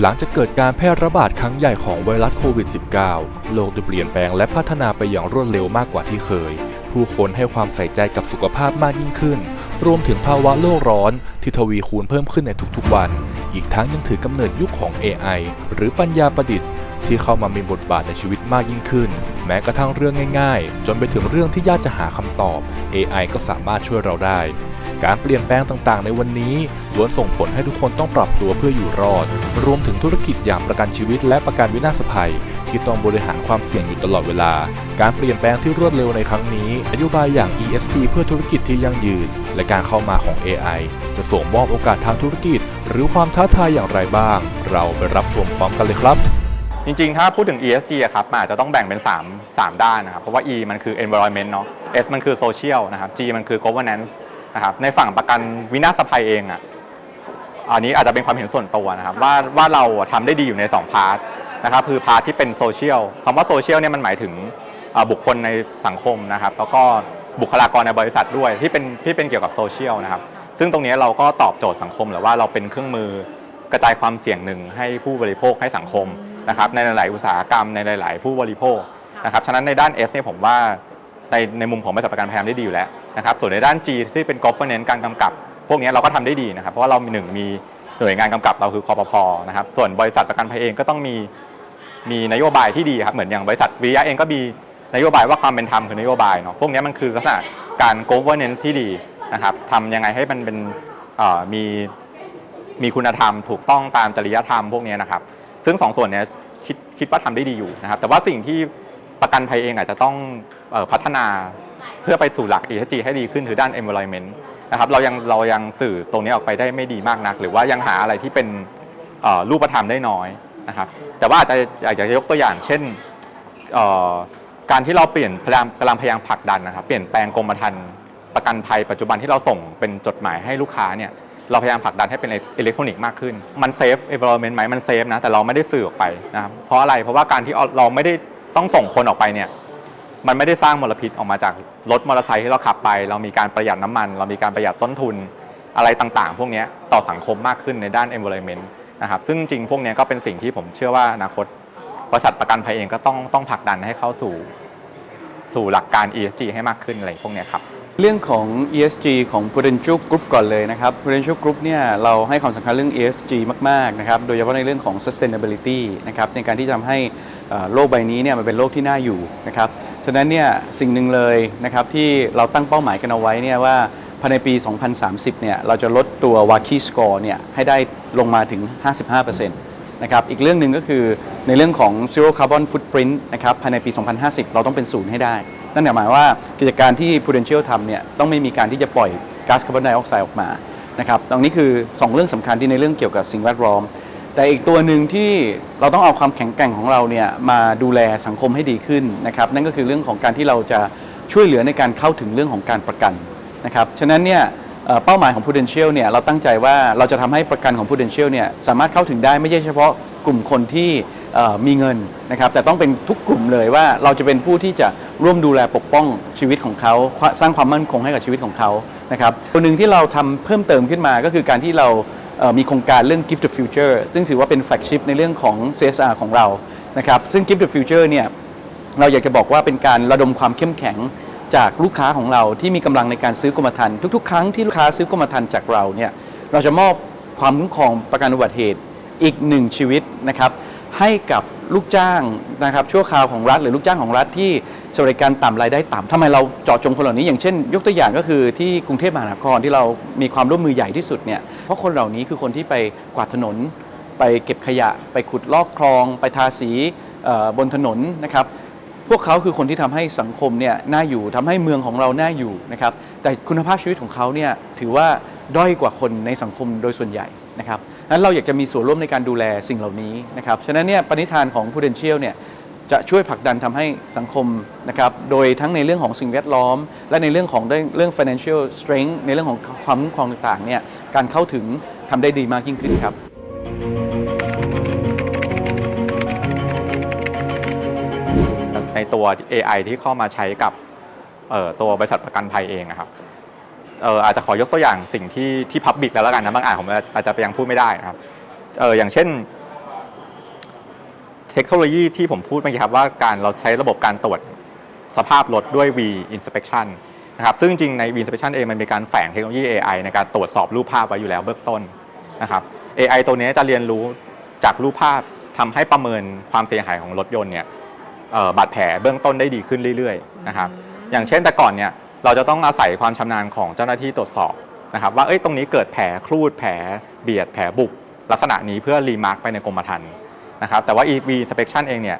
หลังจากเกิดการแพร่ระบาดครั้งใหญ่ของไวรัสโควิด -19 โลกได้เปลี่ยนแปลงและพัฒนาไปอย่างรวดเร็วมากกว่าที่เคย ผู้คนให้ความใส่ใจกับสุขภาพมากยิ่งขึ้น รวมถึงภาวะโลกร้อน ที่ทวีคูณเพิ่มขึ้นในทุกๆวัน อีกทั้งยังถือกำเนิดยุคของ AI หรือปัญญาประดิษฐ์ ที่เข้ามามีบทบาทในชีวิตมากยิ่งขึ้น แม้กระทั่งเรื่องง่ายๆ จนไปถึงเรื่องที่ยากจะหาคำตอบ AI ก็สามารถช่วยเราได้ การเปลี่ยนแปลงต่างๆ ในวันนี้ล้วนส่งผลให้ทุกคนต้องปรับตัวเพื่ออยู่รอด รวมถึงธุรกิจอย่างประกันชีวิตและประกันวินาศภัย ที่ต้องบริหารความเสี่ยงอยู่ตลอดเวลา การเปลี่ยนแปลงที่รวดเร็วในครั้งนี้นโยบายอย่าง ESG เพื่อธุรกิจที่ยั่งยืน และการเข้ามาของ AI จะส่งมอบโอกาสทางธุรกิจ หรือความท้าทายอย่างไรบ้าง เราไปรับชมพร้อมกันเลยครับ จริงๆ ถ้าพูดถึง ESG อะครับมันอาจจะต้องแบ่งเป็น 3 3 ด้านนะครับ เพราะว่า E มันคือ environment เนาะ S มันคือ social นะครับ G มันคือ governance นะครับ ในฝั่งประกันวินาศภัยเองอะอันนี้อาจจะเป็นความเห็นส่วนตัวนะครับ ว่าว่าเราทำได้ดีอยู่ใน 2 พาร์ทนะครับ คือพาร์ทที่เป็นโซเชียลคำว่าโซเชียลเนี่ยมันหมายถึงบุคคลในสังคมนะครับ แล้วก็บุคลากรในบริษัทด้วยที่เป็นที่เป็นเกี่ยวกับโซเชียลนะครับ ซึ่งตรงนี้เราก็ตอบโจทย์สังคมหรือว่าเราเป็นเครื่องมือกระจายความเสี่ยงหนึ่งให้ผู้บริโภคให้สังคม นะครับในหลาย ๆ อุตสาหกรรมในหลาย ๆ ผู้บริโภคนะครับฉะนั้นในด้าน S เนี่ยผมว่าในในมุมของบริษัทประกันภัยทำได้ดีอยู่แล้วนะครับส่วนในด้าน G ที่เป็น governance การกำกับ พวกนี้เราก็ทำได้ดีนะครับ เพราะว่าเรามีหนึ่งมีหน่วยงานกำกับเราคือคอปพนะครับส่วนบริษัทประกันภัยเองก็ต้องมีมีนโยบายที่ดีครับเหมือนอย่างบริษัทวิริยะเองก็มีนโยบายว่าความเป็นธรรมคือนโยบายเนาะพวกนี้มันคือลักษณะการ governance ที่ดีนะครับทำยังไงให้มันเป็นเอ่อมีมีคุณธรรมถูกต้องตามจริยธรรมพวกนี้นะครับ ซึ่งสองส่วนเนี้ยคิดคิดว่าทำได้ดีอยู่นะครับ แต่ว่าสิ่งที่ประกันภัยเองอาจจะต้องออพัฒนาเพื่อไปสู่หลัก ESG ให้ดีขึ้นคือด้าน environment นะครับเรายังเรายังสื่อตรงนี้ออกไปได้ไม่ดีมากนัก หรือว่ายังหาอะไรที่เป็นรูปธรรมได้น้อยนะครับแต่ว่าอาจจะอยากจะยกตัวอย่าง เช่นการที่เราเปลี่ยนพยายามกำลังพยายามผลักดันนะครับ เปลี่ยนแปลงกรมธรรม์ประกันภัยปัจจุบันที่เราส่งเป็นจดหมายให้ลูกค้าเนี่ย เราพยายามผลักดันให้เป็นอิเล็กทรอนิกส์มากขึ้น มันเซฟ environment ไหมมันเซฟนะแต่เราไม่ได้สื่อออกไปนะครับเพราะอะไรเพราะว่าการที่เราไม่ได้ต้องส่งคนออกไปเนี่ยมันไม่ได้สร้างมลพิษออกมาจากรถมอเตอร์ไซค์ที่เราขับไป เรามีการประหยัดน้ำมัน เรามีการประหยัดต้นทุนอะไรต่างๆ พวกนี้ต่อสังคมมากขึ้นในด้าน environment นะครับซึ่งจริงๆพวกนี้ก็เป็นสิ่งที่ผมเชื่อว่าอนาคตบริษัทประกันภัยเองก็ต้องต้องผลักดันให้เข้าสู่ สู่หลักการ ESG ให้มากขึ้นอะไรพวกนี้ครับ เรื่องของ ESG ของ Prudential Group ก่อนเลยนะครับ Prudential Group เนี่ยเราให้ความสำคัญเรื่อง ESG มากๆนะครับ โดยเฉพาะในเรื่องของ sustainability นะครับในการที่จะทำให้โลกใบนี้เนี่ยมันเป็นโลกที่น่าอยู่นะครับ ฉะนั้นเนี่ยสิ่งหนึ่งเลยนะครับที่เราตั้งเป้าหมายกันเอาไว้เนี่ยว่าภายในปี 2030 เนี่ยเราจะลดตัว WAKI score เนี่ยให้ได้ลงมาถึง 55%นะครับ อีกเรื่องหนึ่งก็คือในเรื่องของ zero carbon footprint นะครับภายในปี 2050 เราต้องเป็นศูนย์ให้ได้ นั่นหมายว่ากิจการที่ Prudential ทำเนี่ยต้องไม่มีการที่จะปล่อยก๊าซคาร์บอนไดออกไซด์ออกมานะครับตรงนี้คือ 2 เรื่องสำคัญที่ในเรื่องเกี่ยวกับสิ่งแวดล้อม แต่อีกตัวหนึ่งที่เราต้องเอาความแข็งแกร่งของเราเนี่ยมาดูแลสังคมให้ดีขึ้นนะครับนั่นก็คือเรื่องของการที่เราจะช่วยเหลือในการเข้าถึงเรื่องของการประกันนะครับฉะนั้นเนี่ยเป้าหมายของ Prudential เนี่ยเราตั้งใจว่าเราจะทำให้ประกันของ Prudential เนี่ยสามารถเข้าถึงได้ไม่ใช่เฉพาะกลุ่มคนที่ มีเงินนะครับแต่ต้องเป็นทุกกลุ่มเลยว่าเราจะเป็นผู้ที่จะร่วมดูแลปกป้องชีวิตของเขา สร้างความมั่นคงให้กับชีวิตของเขานะครับตัวหนึ่งที่เราทำเพิ่มเติมขึ้นมาก็คือการที่เรามีโครงการเรื่อง Gift the Future ซึ่งถือว่าเป็นแฟลกชิพในเรื่องของ CSR ของเรานะครับซึ่ง Gift the Future เนี่ยเราอยากจะบอกว่าเป็นการระดมความเข้มแข็งจากลูกค้าของเราที่มีกำลังในการซื้อกรมธรรม์ทุกๆ ครั้งที่ลูกค้าซื้อกรมธรรม์จากเราเนี่ยเราจะมอบความคุ้มครองประกันอุบัติเหตุอีกหนึ่งชีวิตนะครับ ให้กับลูกจ้างนะครับชั่วคราวของรัฐ หรือลูกจ้างของรัฐที่สวัสดิการต่ำรายได้ต่ำทำไมเราเจาะจงคนเหล่านี้ อย่างเช่น ยกตัวอย่างก็คือที่กรุงเทพมหานครที่เรามีความร่วมมือใหญ่ที่สุดเนี่ยเพราะคนเหล่านี้คือคนที่ไปกวาดถนน ไปเก็บขยะ ไปขุดลอกคลอง ไปทาสีบนถนนนะครับพวกเขาคือคนที่ทำให้สังคมเนี่ยน่าอยู่ทำให้เมืองของเราน่าอยู่นะครับแต่คุณภาพชีวิตของเขาเนี่ยถือว่าด้อยกว่าคนในสังคมโดยส่วนใหญ่นะครับ นั้นเราอยากจะมีส่วนร่วมในการดูแลสิ่งเหล่านี้นะครับฉะนั้นเนี่ยปณิธานของ Prudential เนี่ยจะช่วยผลักดันทำให้สังคมนะครับ โดยทั้งในเรื่องของสิ่งแวดล้อม และในเรื่องของเรื่อง financial strength ในเรื่องของความคุ้มครองต่างๆเนี่ยการเข้าถึงทำได้ดีมากยิ่งขึ้นครับ ในตัว AI ที่เข้ามาใช้กับตัวบริษัทประกันภัยเองนะครับ เอออาจจะขอยกตัวอย่างสิ่งที่ที่พับบิกแล้วล้วกันนะบางอ่านผมอาจจะยังพูดไม่ได้นะครับเอออย่างเช่น เทคโนโลยีที่ผมพูดเมื่อกี้ครับว่าการเราใช้ระบบการตรวจสภาพรถด้วย V inspection นะครับซึ่งจริงใน V inspection เองมันมีการแฝงเทคโนโลยี AI ในการตรวจสอบรูปภาพไว้อยู่แล้วเบื้องต้นนะครับ AI ตัวนี้จะเรียนรู้จากรูปภาพทำให้ประเมินความเสียหายของรถยนต์เนี่ยบาดแผลเบื้องต้นได้ดีขึ้นเรื่อยๆนะครับอย่างเช่นแต่ก่อนเนี่ย เราจะต้องอาศัยความชำนาญของเจ้าหน้าที่ตรวจสอบนะครับว่าเอ้ยตรงนี้เกิดแผลครูดแผลเบียดแผลบุกลักษณะนี้เพื่อรีมาร์กไปในกรมธรรม์นะครับแต่ว่า EV inspection เองเนี่ย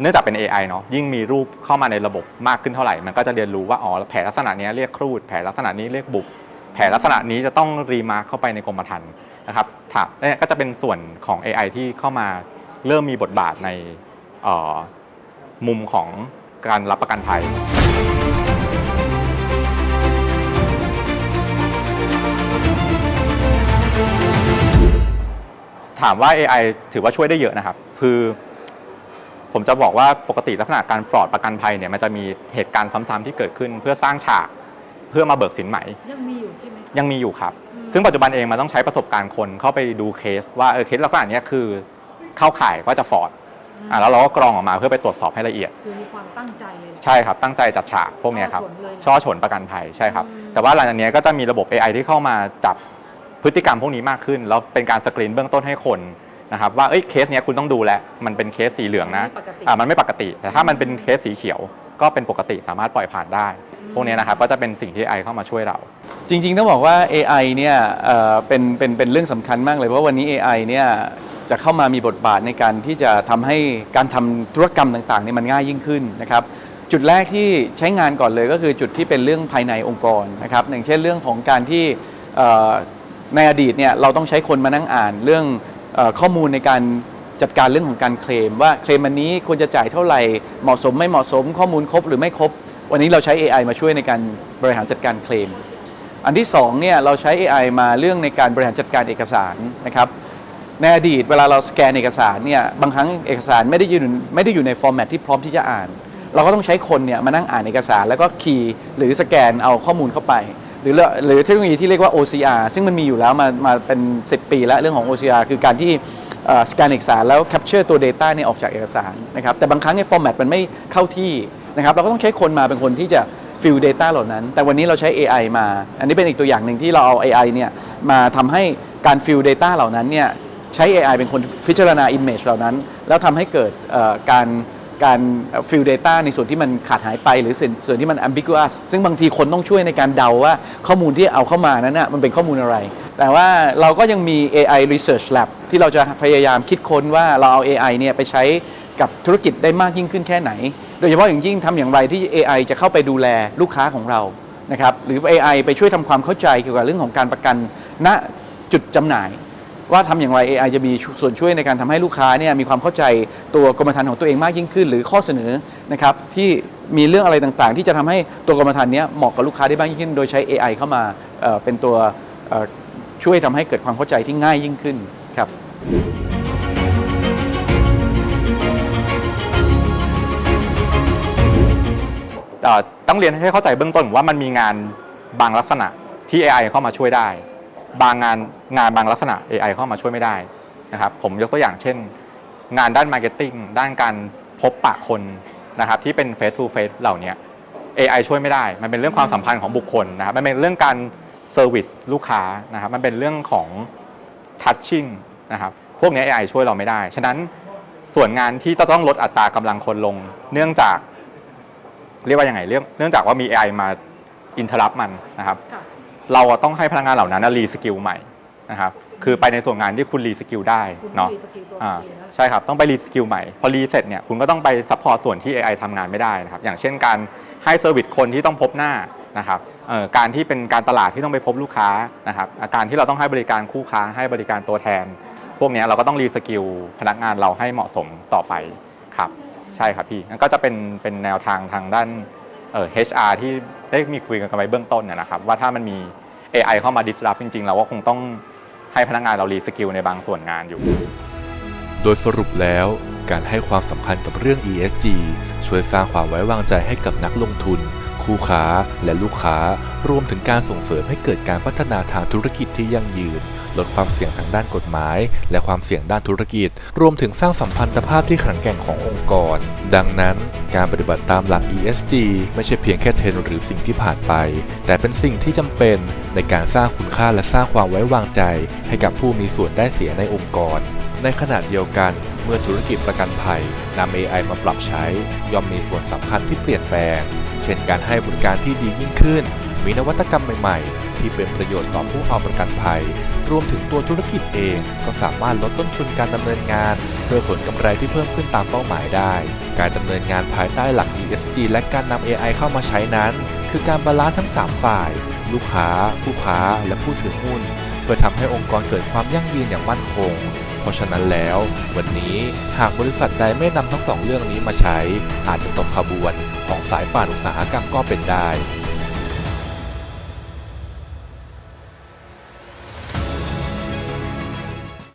เนื่องจากเป็น AI เนาะยิ่งมีรูปเข้ามาในระบบมากขึ้นเท่าไหร่ มันก็จะเรียนรู้ว่าอ๋อแผลลักษณะนี้เรียกครูด แผลลักษณะนี้เรียกบุกแผลลักษณะนี้จะต้องรีมาร์กเข้าไปในกรมธรรม์นะครับถามเนี่ยก็จะเป็นส่วนของ AI ที่เข้ามาเริ่มมีบทบาทในมุมของการรับประกันภัย ถามว่า AI ถือว่าช่วยได้เยอะนะครับ คือ ผมจะบอกว่าปกติลักษณะการฟรอดประกันภัยเนี่ยมันจะมีเหตุการณ์ซ้ำๆที่เกิดขึ้น เพื่อสร้างฉากเพื่อมาเบิกสินใหม่ ยังมีอยู่ใช่ไหม ยังมีอยู่ครับอืมซึ่งปัจจุบันเองมันต้องใช้ประสบการณ์คนเข้าไปดูเคส ว่าเออเคสลักษณะเนี้ยคือเข้าข่ายว่าจะฟอร์ดอะแล้วเราก็กรองออกมาเพื่อไปตรวจสอบให้ละเอียด คือมีความตั้งใจเลย ใช่ครับ ตั้งใจจัดฉากพวกเนี้ยครับ ช่อฉนเลยช่อฉนประกันภัยใช่ครับ อืม แต่ว่าหลังจากเนี้ยก็จะมีระบบ AI ที่เข้ามาจับ พฤติกรรมพวกนี้มากขึ้น แล้วเป็นการสกรีนเบื้องต้นให้คนนะครับว่าเอ้ยเคสเนี้ยคุณต้องดูแลวมันเป็นเคสสีเหลืองนะไม่ปกติอ่ามันไม่ปกติ แต่ถ้ามันเป็นเคสสีเขียว ก็เป็นปกติสามารถปล่อยผ่านได้ พวกเนี้ยนะครับก็จะเป็นสิ่งที่ AI เข้ามาช่วยเรา จริงๆต้องบอกว่า AI เนี่ยเอ่อเป็นเป็นเป็นเรื่องสำคัญมากเลย เพราะวันนี้ AI เนี่ยจะเข้ามามีบทบาทในการที่จะทำให้การทำธุรกรรมต่างๆเนี่ยมันง่ายยิ่งขึ้นนะครับจุดแรกที่ใช้งานก่อนเลยก็คือจุดที่เป็นเรื่องภายในองค์กรนะครับอย่างเช่นเรื่องของการที่เอ่อ ในอดีตเนี่ยเราต้องใช้คนมานั่งอ่านเรื่องเออข้อมูลในการจัดการเรื่องของการเคลมว่าเคลมอันนี้ควรจะจ่ายเท่าไหร่เหมาะสมไม่เหมาะสมข้อมูลครบหรือไม่ครบ วันนี้เราใช้ AI มาช่วยในการบริหารจัดการเคลม อันที่2เนี่ยเราใช้ AI มาเรื่องในการบริหารจัดการเอกสารนะครับในอดีตเวลาเราสแกนเอกสารเนี่ยบางครั้งเอกสารไม่ได้อยู่ไม่ได้อยู่ในฟอร์แมตที่พร้อมที่จะอ่าน เราก็ต้องใช้คนเนี่ยมานั่งอ่านเอกสารแล้วก็คีย์หรือสแกนเอาข้อมูลเข้าไป หรือหรือเทคโนโลยีที่เรียกว่า OCR ซึ่งมันมีอยู่แล้วมามาเป็น 10 ปีแล้วเรื่องของ OCR คือการที่สแกนเอกสารแล้วแคปเจอร์ตัว Data เนี่ยออกจากเอกสารนะครับแต่บางครั้งเนี่ยฟอร์แมตมันไม่เข้าที่นะครับเราก็ต้องใช้คนมาเป็นคนที่จะฟิล Data เหล่านั้น แต่วันนี้เราใช้ AI มา อันนี้เป็นอีกตัวอย่างหนึ่งที่เราเอา AI เนี่ยมาทำให้การฟิล Data เหล่านั้นเนี่ยใช้ AI เป็นคนพิจารณา Image เหล่านั้น แล้วทำให้เกิดการ การฟิล Data ในส่วนที่มันขาดหายไป หรือส่วนที่มัน ambiguous ซึ่งบางทีคนต้องช่วยในการเดาว่าข้อมูลที่เอาเข้ามานั้นนะมันเป็นข้อมูลอะไร แต่ว่าเราก็ยังมี AI Research Lab ที่เราจะพยายามคิดค้นว่าเราเอา AI เนี่ยไปใช้กับธุรกิจได้มากยิ่งขึ้นแค่ไหน โดยเฉพาะอย่างยิ่งทำอย่างไรที่ AI จะเข้าไปดูแลลูกค้าของเรานะครับหรือ AI ไปช่วยทำความเข้าใจเกี่ยวกับเรื่องของการประกันณจุดจำหน่าย ว่าทำอย่างไร AI จะมีส่วนช่วยในการทำให้ลูกค้าเนี่ยมีความเข้าใจตัวกรมธรรม์ของตัวเองมากยิ่งขึ้น หรือข้อเสนอนะครับที่มีเรื่องอะไรต่างๆ ที่จะทำให้ตัวกรมธรรม์เนี้ยเหมาะกับลูกค้าได้มากยิ่งขึ้น โดยใช้ AI เข้ามาเเป็นตัวช่วยทำให้เกิดความเข้าใจที่ง่ายยิ่งขึ้นครับต้องเรียนให้เข้าใจเบื้องต้นว่ามันมีงานบางลักษณะที่ AI เข้ามาช่วยได้ บางงานงานบางลักษณะ AI เข้ามาช่วยไม่ได้นะครับผมยกตัวอย่างเช่น งานด้านมาร์เก็ตติ้งด้านการพบปะคนนะครับที่เป็น face to face เหล่านี้ AI ช่วยไม่ได้ มันเป็นเรื่องความสัมพันธ์ของบุคคลนะครับมันเป็นเรื่องการเซอร์วิสลูกค้านะครับมันเป็นเรื่องของ touching นะครับพวกนี้ AI ช่วยเราไม่ได้ ฉะนั้นส่วนงานที่จะต้องลดอัตรากำลังคนลง เนื่องจากเรียกว่ายังไงเรื่องเนื่องจากว่ามี AI มาอินเทอร์รับมันนะครับ เราอะต้องให้พนักงานเหล่านั้นรีสกิลใหม่นะครับคือไปในส่วนงานที่คุณรีสกิลได้คุณเนาะ มีสกิลตัวอ่าเองแล้วใช่ครับต้องไปรีสกิลใหม่ พอรีเสร็จเนี่ยคุณก็ต้องไปซัพพอร์ตส่วนที่ AI ทำงานไม่ได้นะครับอย่างเช่นการให้เซอร์วิสคนที่ต้องพบหน้านะครับเอ่อการที่เป็นการตลาดที่ต้องไปพบลูกค้านะครับอาการที่เราต้องให้บริการคู่ค้าให้บริการตัวแทน พวกเนี้ยเราก็ต้องรีสกิลพนักงานเราให้เหมาะสมต่อไปครับใช่ครับพี่นั่นก็จะเป็นเป็นแนวทางทางด้านเอ่อ HR ที่ได้มีคุยกันไว้เบื้องต้นเนยนะครับว่าถ้ามันมี AI เข้ามา disrupt จริงๆ เราก็คงต้องให้พนักงานเรารีสกิลในบางส่วนงานอยู่ โดยสรุปแล้วการให้ความสำคัญกับเรื่อง ESG ช่วยสร้างความไว้วางใจให้กับนักลงทุน คู่ค้าและลูกค้ารวมถึงการส่งเสริมให้เกิดการพัฒนาทางธุรกิจที่ยั่งยืน ลดความเสี่ยงทางด้านกฎหมาย และความเสี่ยงด้านธุรกิจ รวมถึงสร้างสัมพันธภาพที่แข็งแกร่งขององค์กร ดังนั้น การปฏิบัติตามหลัก ESG ไม่ใช่เพียงแค่เทรนหรือสิ่งที่ผ่านไป แต่เป็นสิ่งที่จำเป็นในการสร้างคุณค่าและสร้างความไว้วางใจ ให้กับผู้มีส่วนได้เสียในองค์กร ในขณะเดียวกันเมื่อธุรกิจประกันภัยนำ AI มาปรับใช้ ย่อมมีส่วนสำคัญที่เปลี่ยนแปลง เช่นการให้บริการที่ดียิ่งขึ้น มีนวัตกรรมใหม่ ๆ ที่เป็นประโยชน์ต่อผู้เอาประกันภัย รวมถึงตัวธุรกิจเองก็สามารถลดต้นทุนการดำเนินงาน เพื่อผลกำไรที่เพิ่มขึ้นตามเป้าหมายได้ การดำเนินงานภายใต้หลัก ESG และการนำ AI เข้ามาใช้นั้น คือการบาลานซ์ทั้ง 3 ฝ่าย ลูกค้า ผู้ค้า และผู้ถือหุ้น เพื่อทำให้องค์กรเกิดความยั่งยืนอย่างมั่นคง เพราะฉะนั้นแล้ว วันนี้หากบริษัทใดไม่นำทั้งสองเรื่องนี้มาใช้ อาจจะตกขบวนของสายป่านอุตสาหกรรมก็เป็นได้